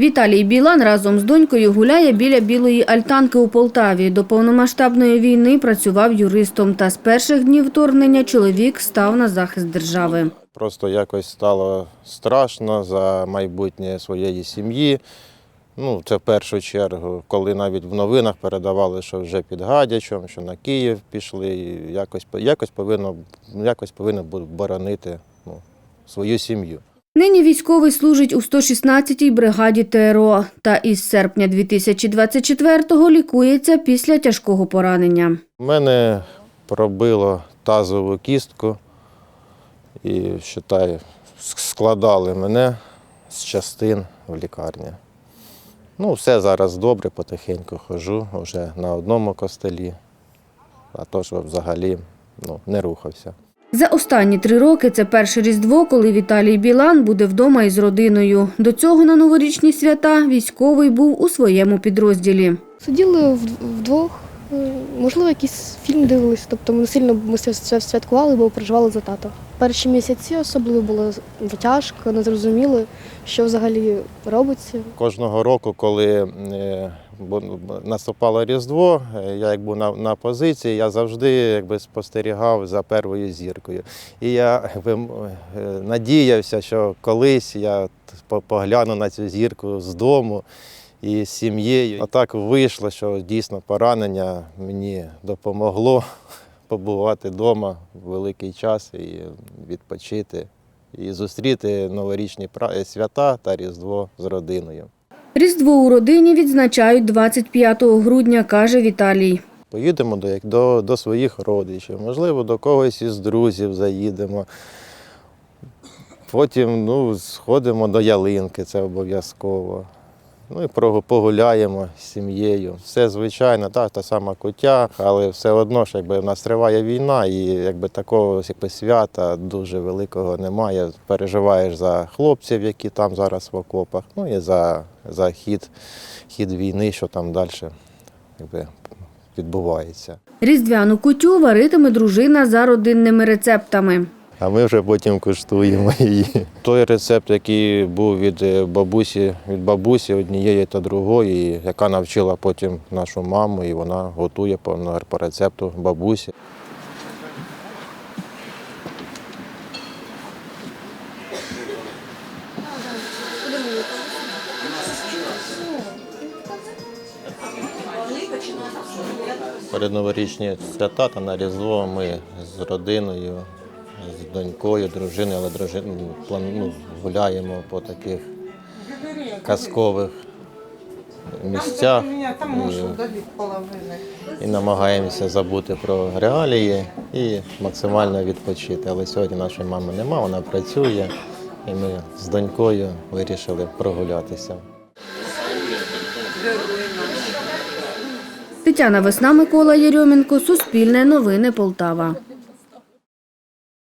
Віталій Білан разом з донькою гуляє біля білої альтанки у Полтаві. До повномасштабної війни працював юристом та з перших днів вторгнення чоловік став на захист держави. Просто якось стало страшно за майбутнє своєї сім'ї. Ну, це в першу чергу, коли навіть в новинах передавали, що вже під Гадячем, що на Київ пішли, і якось, якось повинно, якось повинно боронити ну, свою сім'ю. Нині військовий служить у 116-й бригаді ТРО та із серпня 2024-го лікується після тяжкого поранення. У мене пробило тазову кістку і вважаю, складали мене з частин в лікарні. Ну, все зараз добре, потихеньку хожу, вже на одному костелі, а то ж взагалі ну, не рухався. За останні три роки це перше різдво, коли Віталій Білан буде вдома із родиною. До цього на новорічні свята військовий був у своєму підрозділі. Сиділи вд- вдвох, можливо, якийсь фільм дивились. Тобто ми не сильно ми святкували, бо переживали за тата. Перші місяці особливо було тяжко, не зрозуміли, що взагалі робиться. Кожного року, коли е, наступало Різдво, е, я як був на, на позиції, я завжди якби, спостерігав за первою зіркою. І я якби, е, надіявся, що колись я погляну на цю зірку з дому і з сім'єю. А так вийшло, що дійсно поранення мені допомогло побувати вдома великий час і відпочити. І зустріти новорічні пра- свята та Різдво з родиною. Різдво у родині відзначають 25 грудня, каже Віталій. Поїдемо до, до, до своїх родичів, можливо, до когось із друзів заїдемо. Потім ну, сходимо до ялинки, це обов'язково. Ну і погуляємо з сім'єю. Все звичайно, так, та сама куття, але все одно ж якби в нас триває війна, і якби такого якби, свята дуже великого немає. Переживаєш за хлопців, які там зараз в окопах, ну і за, за хід, хід війни, що там далі якби, відбувається. Різдвяну кутю варитиме дружина за родинними рецептами. А ми вже потім куштуємо її. Той рецепт, який був від е, бабусі, від бабусі однієї та другої, яка навчила потім нашу маму, і вона готує по, рецепту бабусі. Передноворічні свята та на Різдво ми з родиною, з донькою, дружиною, але дружин, ну, ну, гуляємо по таких казкових місцях і, і намагаємося забути про реалії і максимально відпочити. Але сьогодні нашої мами нема, вона працює, і ми з донькою вирішили прогулятися. Тетяна Весна, Микола Єрьоменко, Суспільне новини Полтава.